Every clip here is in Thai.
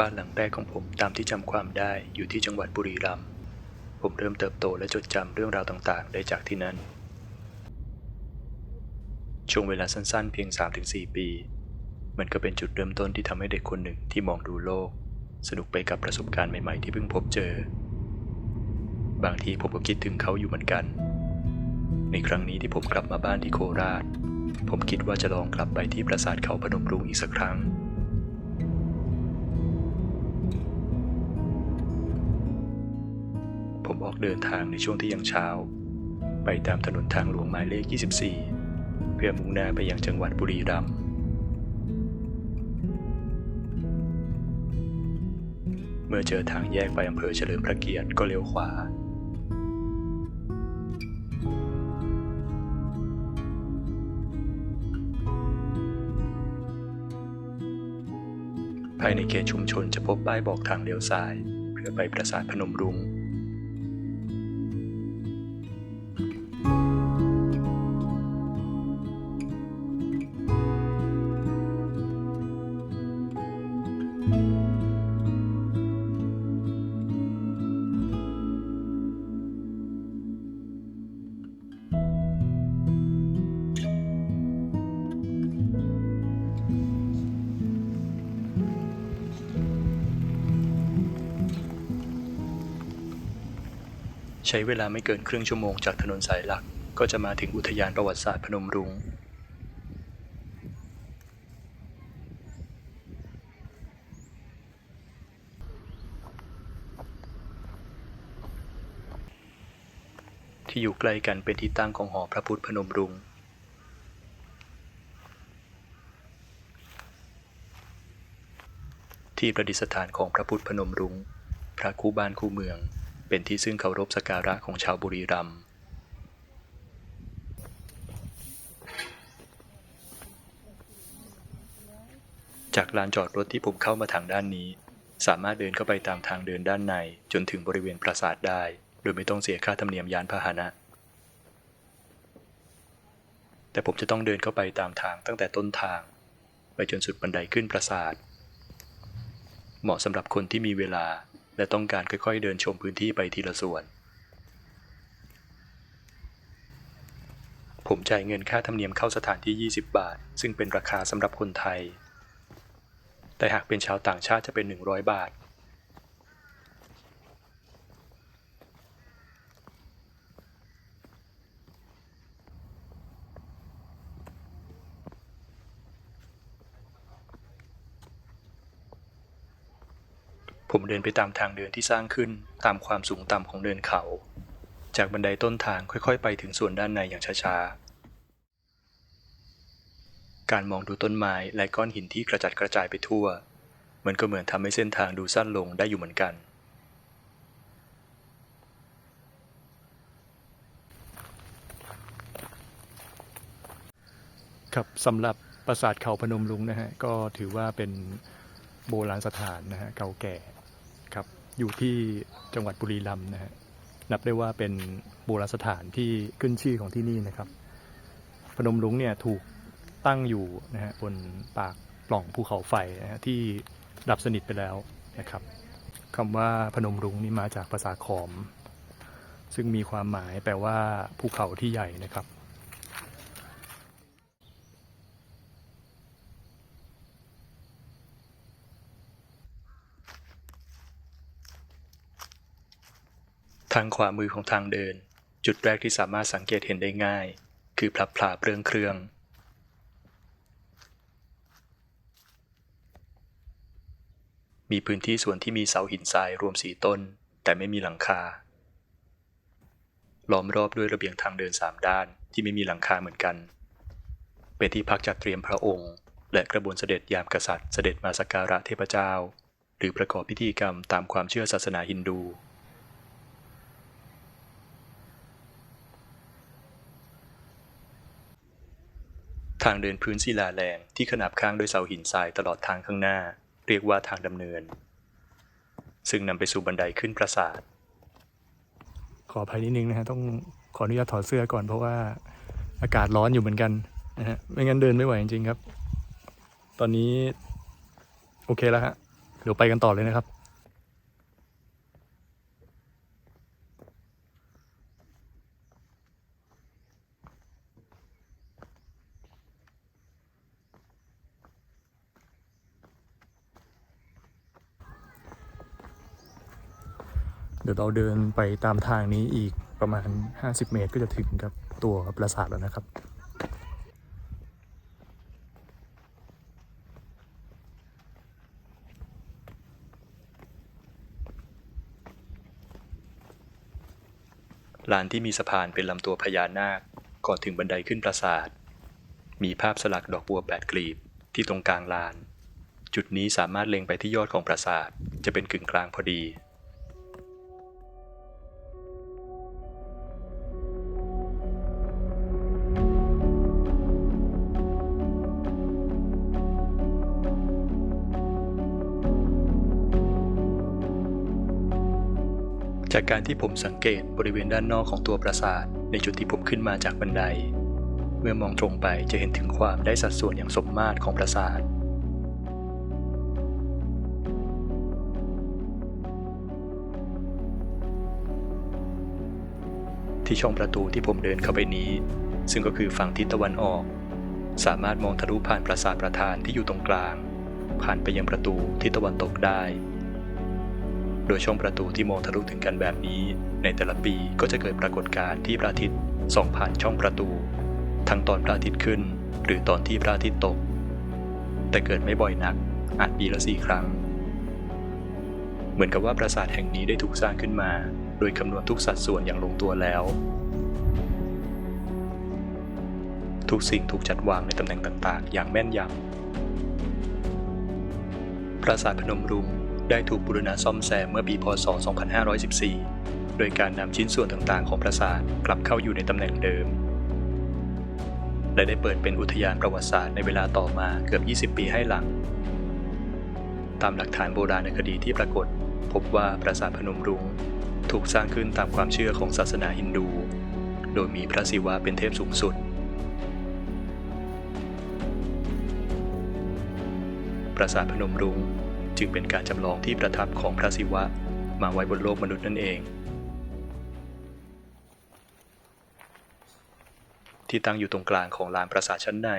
บ้านหลังแรกของผมตามที่จำความได้อยู่ที่จังหวัดบุรีรัมย์ผมเริ่มเติบโตและจดจำเรื่องราวต่างๆ ได้จากที่นั่น ช่วงเวลาสั้นๆ เพียง 3-4 ปี มันก็เป็นจุดเริ่มต้นที่ทำให้เด็กคนหนึ่งที่มองดูโลก สนุกไปกับประสบการณ์ใหม่ๆ ที่เพิ่งพบเจอ บางทีผมก็คิดถึงเขาอยู่เหมือนกัน ในครั้งนี้ที่ผมกลับมาบ้านที่โคราช ผมคิดว่าจะลองกลับไปที่ปราสาทเขาพนมรุ้งอีกสักครั้ง ผมออกเดินทางในช่วงที่ยังเช้า ไปตามถนนทางหลวงหมายเลข 24 เพื่อมุ่งหน้าไปยังจังหวัดบุรีรัมย์เมื่อเจอทางแยกไปอำเภอเฉลิมพระเกียรติก็เลี้ยวขวา ภายในเขตชุมชนจะพบป้ายบอกทางเลี้ยวซ้าย เพื่อไปปราสาทพนมรุง้ง ใช้เวลาไม่เกินครึ่งชั่วโมงจากถนนสายหลัก ก็จะมาถึงอุทยานประวัติศาสตร์พนมรุง้งที่อยู่ใกล้กันเป็นที่ตั้งของหอพระพุทธพนมรุง้งที่ประดิษฐานของพระพุทธพนมรุง้ง พระคู่บ้านคู่เมือง เป็นที่ซึ่งเคารพสักการะของชาวบุรีรัมย์จากลานจอดรถที่ผมเข้ามาทางด้านนี้ สามารถเดินเข้าไปตามทางเดินด้านในจนถึงบริเวณปราสาทได้ โดยไม่ต้องเสียค่าธรรมเนียมยานพาหนะ แต่ผมจะต้องเดินเข้าไปตามทางตั้งแต่ต้นทาง ไปจนสุดบันไดขึ้นปราสาท เหมาะสำหรับคนที่มีเวลา และต้องการค่อยๆ เดินชมพื้นที่ไปทีละส่วน ผมจ่ายเงินค่าธรรมเนียมเข้าสถานที่ 20 บาท ซึ่งเป็นราคาสำหรับคนไทย แต่หากเป็นชาวต่างชาติจะเป็น 100 บาท ผมเดินไปตามทางเดินที่สร้างขึ้นตามความสูงต่ำของเดินเขา จากบันไดต้นทางค่อยๆ ไปถึงส่วนด้านในอย่างช้าๆ การมองดูต้นไม้และก้อนหินที่กระจัดกระจายไปทั่ว มันก็เหมือนทำให้เส้นทางดูสั้นลงได้อยู่เหมือนกัน ครับสำหรับปราสาทเขาพนมรุ้งนะฮะก็ถือว่าเป็นโบราณสถานนะฮะเก่าแก่ อยู่ที่จังหวัดบุรีรัมย์นะฮะนับได้ว่าเป็นโบราณสถานที่ขึ้นชื่อของที่นี่นะครับพนมรุ้งเนี่ยถูกตั้งอยู่นะฮะบนปากปล่องภูเขาไฟนะฮะที่ดับสนิทไปแล้วนะครับคำว่าพนมรุ้งนี่มาจากภาษาขอม ซึ่งมีความหมายแปลว่าภูเขาที่ใหญ่นะครับ ทางขวามือของทางเดิน จุดแรกที่สามารถสังเกตเห็นได้ง่าย คือพลับพลาเปลืองเครื่อง มีพื้นที่ส่วนที่มีเสาหินทรายรวมสีต้น แต่ไม่มีหลังคา ล้อมรอบด้วยระเบียงทางเดินสามด้านที่ไม่มีหลังคาเหมือนกัน เป็นที่พักจัดเตรียมพระองค์ และกระบวนเสด็จยามกษัตริย์เสด็จมาสักการะเทพเจ้า หรือประกอบพิธีกรรมตามความเชื่อศาสนาฮินดู ทางเดินพื้นศิลาแรงที่ขนาบข้างด้วยเสาหินทรายตลอดทางข้างหน้า เรียกว่าทางดำเนิน ซึ่งนำไปสู่บันไดขึ้นปราสาท ขออภัยนิดนึงนะฮะต้องขออนุญาตถอดเสื้อก่อนเพราะว่าอากาศร้อนอยู่เหมือนกันนะฮะไม่งั้นเดินไม่ไหวจริงๆครับ ตอนนี้ โอเคแล้วฮะเดี๋ยวไปกันต่อเลยนะครับ ดี๋ยวเราเดินไปตามทางนี้อีกประมาณ 50 เมตรก็จะถึงกับตัวปราสาทแล้วนะครับลานที่มีสะพานเป็นลำตัวพญานาคก่อนถึงบันไดขึ้นปราสาท มีภาพสลักดอกบัวแปดกลีบที่ตรงกลางลาน จุดนี้สามารถเล็งไปที่ยอดของปราสาท จะเป็นกึ่งกลางพอดี จากการที่ผมสังเกตบริเวณด้านนอกของตัวปราสาท ในจุดที่ผมขึ้นมาจากบันได เมื่อมองตรงไปจะเห็นถึงความได้สัดส่วนอย่างสมมาตรของปราสาทที่ช่องประตูที่ผมเดินเข้าไปนี้ ซึ่งก็คือฝั่งทิศตะวันออก สามารถมองทะลุผ่านปราสาทประธานที่อยู่ตรงกลาง ผ่านไปยังประตูทิศตะวันตกได้ โดยช่องประตูที่มองทะลุถึงกันแบบนี้ ในแต่ละปีก็จะเกิดปรากฏการณ์ที่พระอาทิตย์ส่องผ่านช่องประตู ทั้งตอนพระอาทิตย์ขึ้น หรือตอนที่พระอาทิตย์ตก แต่เกิดไม่บ่อยนัก อาจปีละสี่ครั้ง เหมือนกับว่าปราสาทแห่งนี้ได้ถูกสร้างขึ้นมา โดยคำนวณทุกสัดส่วนอย่างลงตัวแล้ว ทุกสิ่งถูกจัดวางในตำแหน่งต่างๆ อย่างแม่นยำปราสาทพนมรุ้ง ได้ถูกบูรณะซ่อมแซมเมื่อปีพศ 2514 โดยการนำชิ้นส่วนต่างๆ ของปราสาทกลับเข้าอยู่ในตำแหน่งเดิม และได้เปิดเป็นอุทยานประวัติศาสตร์ในเวลาต่อมาเกือบ 20 ปีให้หลัง ตามหลักฐานโบราณคดีที่ปรากฏ พบว่าปราสาทพนมรุ้งถูกสร้างขึ้นตามความเชื่อของศาสนาฮินดู โดยมีพระศิวะเป็นเทพสูงสุดปราสาทพนมรุ้ง จึงเป็นการจำลองที่ประทับของพระศิวะ มาไว้บนโลกมนุษย์นั่นเอง ที่ตั้งอยู่ตรงกลางของลานปราสาทชั้นใน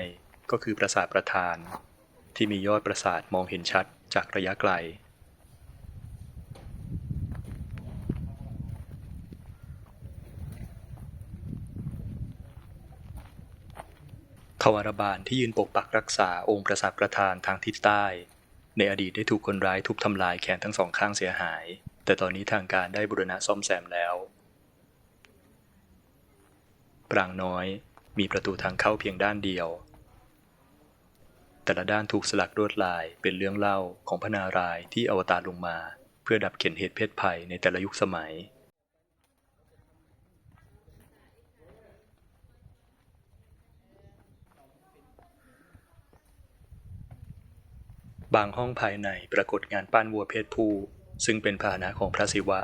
ก็คือปราสาทประธาน ที่มียอดปราสาทมองเห็นชัดจากระยะไกลทวารบาลที่ยืนปกปักรักษาองค์ปราสาทประธานทางทิศใต้ ในอดีตได้ถูกคนร้ายทุบทำลายแขนทั้งสองข้างเสียหาย แต่ตอนนี้ทางการได้บูรณะซ่อมแซมแล้ว ปรางน้อยมีประตูทางเข้าเพียงด้านเดียว แต่ละด้านถูกสลักลวดลายเป็นเรื่องเล่าของพระนารายที่อวตารลงมา เพื่อดับเข็นเหตุเพศภัยในแต่ละยุคสมัย บางห้องภายในปรากฏงานปั้นวัวเพศผู้ซึ่งเป็นพาหนะของพระศิวะ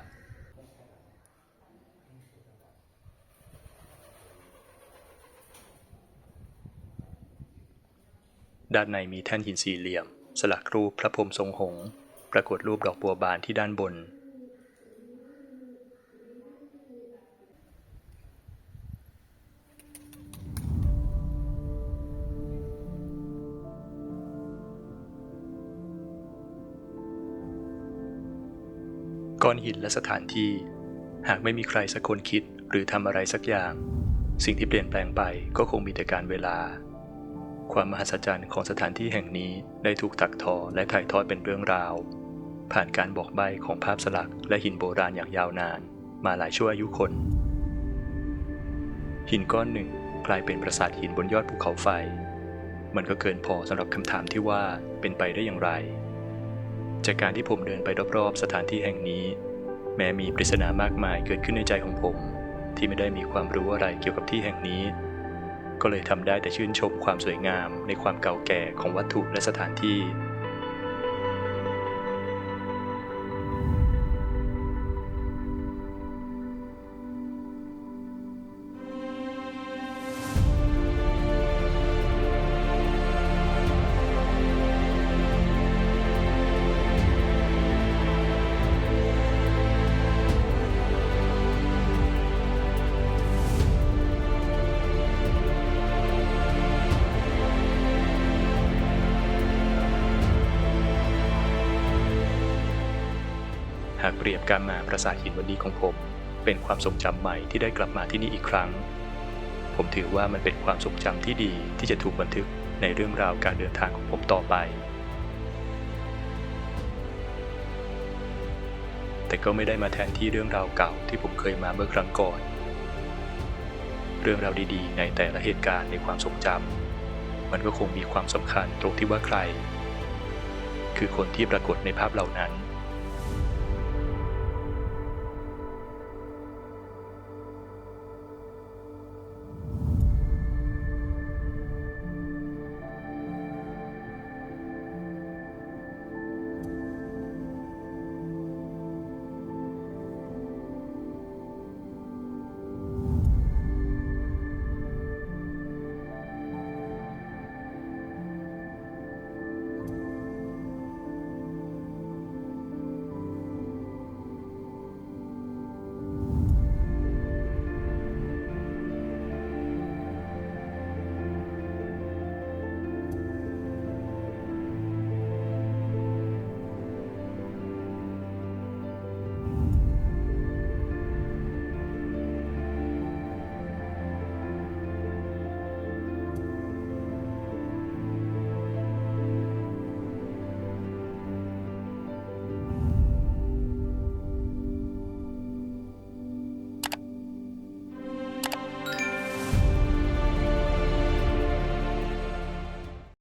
ด้านในมีแท่นหินสี่เหลี่ยม สลักรูปพระพรหมทรงหงส์ปรากฏรูปดอกบัวบานที่ด้านบน ก้อนหินและสถานที่ หากไม่มีใครสักคนคิดหรือทำอะไรสักอย่าง สิ่งที่เปลี่ยนแปลงไปก็คงมีแต่การเวลา ความมหัศจรรย์ของสถานที่แห่งนี้ได้ถูกตักทอและถ่ายทอดเป็นเรื่องราว ผ่านการบอกใบ้ของภาพสลักและหินโบราณอย่างยาวนาน มาหลายชั่วอายุคน หินก้อนหนึ่งกลายเป็นปราสาทหินบนยอดภูเขาไฟ มันก็เกินพอสำหรับคำถามที่ว่าเป็นไปได้อย่างไร จากการที่ผมเดินไปรอบๆสถานที่แห่งนี้ แม้มีปริศนามากมายเกิดขึ้นในใจของผม ที่ไม่ได้มีความรู้อะไรเกี่ยวกับที่แห่งนี้ ก็เลยทำได้แต่ชื่นชมความสวยงามในความเก่าแก่ของวัตถุและสถานที่ รียบการมาปราสาทหินวันนี้ของผม เป็นความทรงจำใหม่ที่ได้กลับมาที่นี่อีกครั้ง ผมถือว่ามันเป็นความทรงจำที่ดีที่จะถูกบันทึกในเรื่องราวการเดินทางของผมต่อไป แต่ก็ไม่ได้มาแทนที่เรื่องราวเก่าที่ผมเคยมาเมื่อครั้งก่อน เรื่องราวดีๆ ในแต่ละเหตุการณ์ในความทรงจำมันก็คงมีความสำคัญตรงที่ว่าใคร คือคนที่ปรากฏในภาพเหล่านั้น